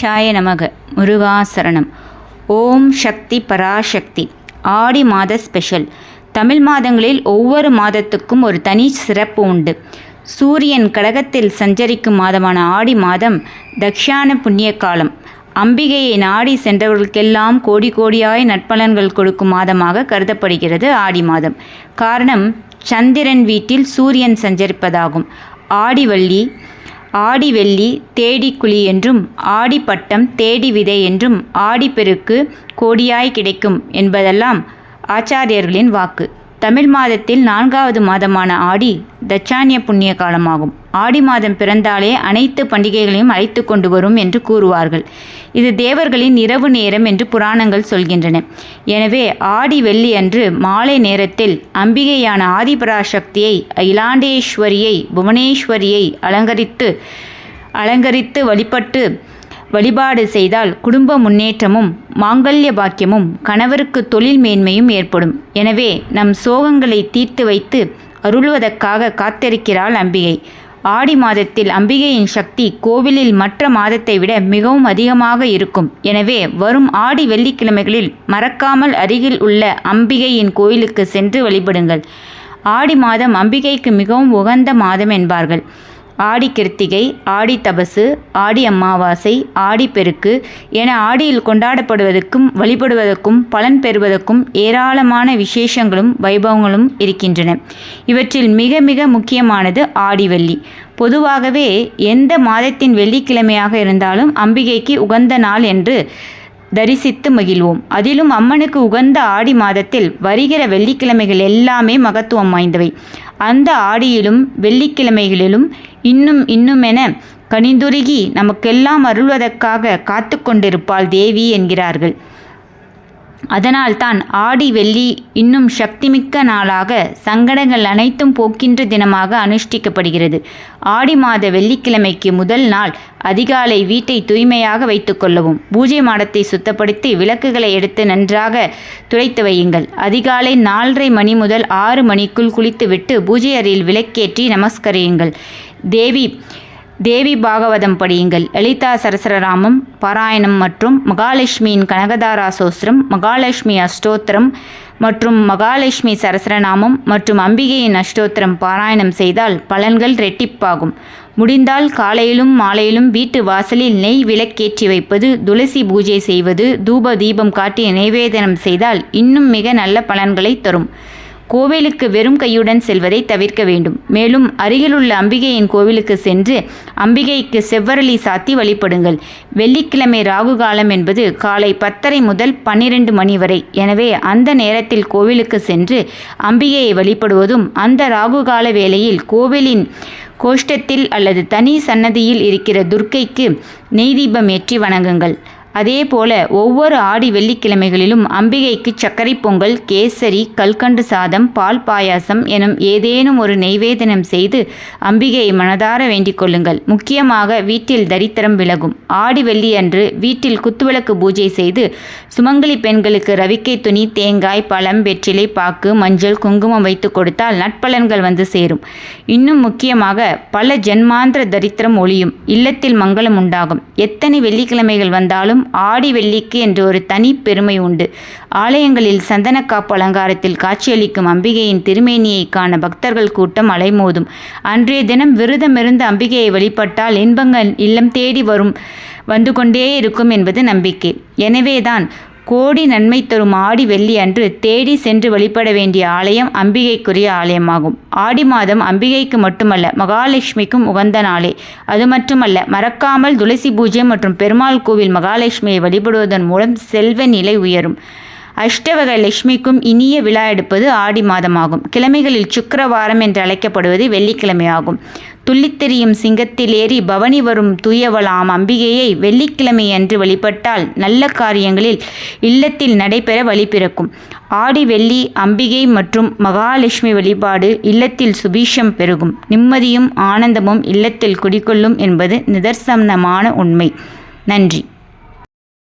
ஷாய நமக. முருகாசரணம். ஓம் சக்தி பராசக்தி. ஆடி மாத ஸ்பெஷல். தமிழ் மாதங்களில் ஒவ்வொரு மாதத்துக்கும் ஒரு தனி சிறப்பு உண்டு. சூரியன் கடகத்தில் சஞ்சரிக்கும் மாதமான ஆடி மாதம் தக்ஷான புண்ணிய காலம். அம்பிகையை நாடி சென்றவர்களுக்கெல்லாம் கோடி கோடியாய் நட்பலன்கள் கொடுக்கும் மாதமாக கருதப்படுகிறது ஆடி மாதம். காரணம் சந்திரன் வீட்டில் சூரியன் சஞ்சரிப்பதாகும். ஆடிவள்ளி ஆடி வெள்ளி தேடி குழி என்றும் ஆடி பட்டம் தேடி விதை என்றும் ஆடிப்பெருக்கு கோடியாய் கிடைக்கும் என்பதெல்லாம் ஆச்சாரியர்களின் வாக்கு. தமிழ் மாதத்தில் நான்காவது மாதமான ஆடி தட்சானிய புண்ணிய காலமாகும். ஆடி மாதம் பிறந்தாலே அனைத்து பண்டிகைகளையும் அழைத்து கொண்டு வரும் என்று கூறுவார்கள். இது தேவர்களின் இரவு நேரம் என்று புராணங்கள் சொல்கின்றன. எனவே ஆடி வெள்ளி அன்று மாலை நேரத்தில் அம்பிகையான ஆதிபராசக்தியை இலாண்டேஸ்வரியை புவனேஸ்வரியை அலங்கரித்து அலங்கரித்து வழிபட்டு வழிபாடு செய்தால் குடும்ப முன்னேற்றமும் மாங்கல்ய பாக்கியமும் கணவருக்கு தொழில் மேன்மையும் ஏற்படும். எனவே நம் சோகங்களை தீர்த்து வைத்து அருள்வதற்காக காத்திருக்கிறாள் அம்பிகை. ஆடி மாதத்தில் அம்பிகையின் சக்தி கோவிலில் மற்ற மாதத்தை விட மிகவும் அதிகமாக இருக்கும். எனவே வரும் ஆடி வெள்ளிக்கிழமைகளில் மறக்காமல் அருகில் உள்ள அம்பிகையின் கோயிலுக்கு சென்று வழிபடுங்கள். ஆடி மாதம் அம்பிகைக்கு மிகவும் உகந்த மாதம் என்பார்கள். ஆடி கிருத்திகை ஆடி தபசு ஆடி அமாவாசை ஆடி பெருக்கு என ஆடியில் கொண்டாடப்படுவதற்கும் வழிபடுவதற்கும் பலன் பெறுவதற்கும் ஏராளமான விசேஷங்களும் வைபவங்களும் இருக்கின்றன. இவற்றில் மிக மிக முக்கியமானது ஆடிவள்ளி பொதுவாகவே எந்த மாதத்தின் வெள்ளிக்கிழமையாக இருந்தாலும் அம்பிகைக்கு உகந்த நாள் என்று தரிசித்து மகிழ்வோம். அதிலும் அம்மனுக்கு உகந்த ஆடி மாதத்தில் வருகிற வெள்ளிக்கிழமைகள் எல்லாமே மகத்துவம் வாய்ந்தவை. அந்த ஆடியிலும் வெள்ளிக்கிழமைகளிலும் இன்னும் இன்னுமென கனிந்துருகி நமக்கெல்லாம் அருள்வதற்காக காத்து கொண்டிருப்பாள் தேவி என்கிறார்கள். அதனால்தான் ஆடி வெள்ளி இன்னும் சக்திமிக்க நாளாக சங்கடங்கள் அனைத்தும் போக்கின்ற தினமாக அனுஷ்டிக்கப்படுகிறது. ஆடி மாத வெள்ளிக்கிழமைக்கு முதல் நாள் அதிகாலை வீட்டை தூய்மையாக வைத்துக்கொள்ளவும் பூஜை மாடத்தை சுத்தப்படுத்தி விளக்குகளை எடுத்து நன்றாக துடைத்து வையுங்கள். அதிகாலை நாலரை மணி முதல் ஆறு மணிக்குள் குளித்துவிட்டு பூஜை அறையில் விளக்கேற்றி நமஸ்கரியுங்கள். தேவி தேவி பாகவதம் படியுங்கள். லலிதா சரசரராமம் பாராயணம் மற்றும் மகாலட்சுமியின் கனகதாரா சோஸ்திரம் மகாலட்சுமி அஷ்டோத்திரம் மற்றும் மகாலட்சுமி சரசரநாமம் மற்றும் அம்பிகையின் அஷ்டோத்திரம் பாராயணம் செய்தால் பலன்கள் ரெட்டிப்பாகும். முடிந்தால் காலையிலும் மாலையிலும் வீட்டு வாசலில் நெய் விளக்கேற்றி வைப்பது துளசி பூஜை செய்வது தூப தீபம் காட்டி நிவேதனம் செய்தால் இன்னும் மிக நல்ல பலன்களை தரும். கோவிலுக்கு வெறும் கையுடன் செல்வதை தவிர்க்க வேண்டும். மேலும் அருகிலுள்ள அம்பிகையின் கோவிலுக்கு சென்று அம்பிகைக்கு செவ்வரளி சாத்தி வழிபடுங்கள். வெள்ளிக்கிழமை ராகு காலம் என்பது காலை பத்தரை முதல் பன்னிரண்டு மணி வரை. எனவே அந்த நேரத்தில் கோவிலுக்கு சென்று அம்பிகையை வழிபடுவதும் அந்த ராகு கால வேளையில் கோவிலின் கோஷ்டத்தில் அல்லது தனி சன்னதியில் இருக்கிற துர்க்கைக்கு நெய் தீபம் ஏற்றி வணங்குங்கள். அதே போல ஒவ்வொரு ஆடி வெள்ளிக்கிழமைகளிலும் அம்பிகைக்கு சர்க்கரை பொங்கல் கேசரி கல்கண்டு சாதம் பால் பாயாசம் எனும் ஏதேனும் ஒரு நெய்வேதனம் செய்து அம்பிகையை மனதார வேண்டிக் கொள்ளுங்கள். முக்கியமாக வீட்டில் தரித்திரம் விலகும். ஆடி வெள்ளி அன்று வீட்டில் குத்துவிளக்கு பூஜை செய்து சுமங்கலி பெண்களுக்கு ரவிக்கை துணி தேங்காய் பழம் வெற்றிலை பாக்கு மஞ்சள் குங்குமம் வைத்து கொடுத்தால் நட்பலன்கள் வந்து சேரும். இன்னும் முக்கியமாக பல ஜென்மாந்திர தரித்திரம் ஒளியும் இல்லத்தில் மங்களம் உண்டாகும். எத்தனை வெள்ளிக்கிழமைகள் வந்தாலும் ஆடி வெள்ளிக்கு என்று ஒரு தனி பெருமை உண்டு. ஆலயங்களில் சந்தனக்காப்பு அலங்காரத்தில் காட்சியளிக்கும் அம்பிகையின் திருமேனியை காண பக்தர்கள் கூட்டம் அலைமோதும். அன்றைய தினம் விரதமிருந்து அம்பிகையை வழிபட்டால் இன்பங்கள் இல்லம் தேடி வரும் வந்து கொண்டே இருக்கும் என்பது நம்பிக்கை. எனவேதான் கோடி நன்மை தரும் ஆடி வெள்ளி அன்று தேடி சென்று வழிபட வேண்டிய ஆலயம் அம்பிகைக்குரிய ஆலயமாகும். ஆடி மாதம் அம்பிகைக்கு மட்டுமல்ல மகாலட்சுமிக்கும் உகந்த நாளே. அது மட்டுமல்ல மறக்காமல் துளசி பூஜை மற்றும் பெருமாள் கோவில் மகாலட்சுமியை வழிபடுவதன் மூலம் செல்வ நிலை உயரும். அஷ்டவக லட்சுமிக்கும் இனிய விழா எடுப்பது ஆடி மாதமாகும். கிழமைகளில் சுக்கரவாரம் என்று அழைக்கப்படுவது வெள்ளிக்கிழமையாகும். துள்ளித்தெரியும் சிங்கத்தில் ஏறி பவனி வரும் தூயவளாம் அம்பிகையை வெள்ளிக்கிழமை அன்று வழிபட்டால் நல்ல காரியங்களில் இல்லத்தில் நடைபெற வழி பிறக்கும். ஆடி வெள்ளி அம்பிகை மற்றும் மகாலட்சுமி வழிபாடு இல்லத்தில் சுபீஷம் பெருகும். நிம்மதியும் ஆனந்தமும் இல்லத்தில் குடிக்கொள்ளும் என்பது நிதர்சனமான உண்மை. நன்றி.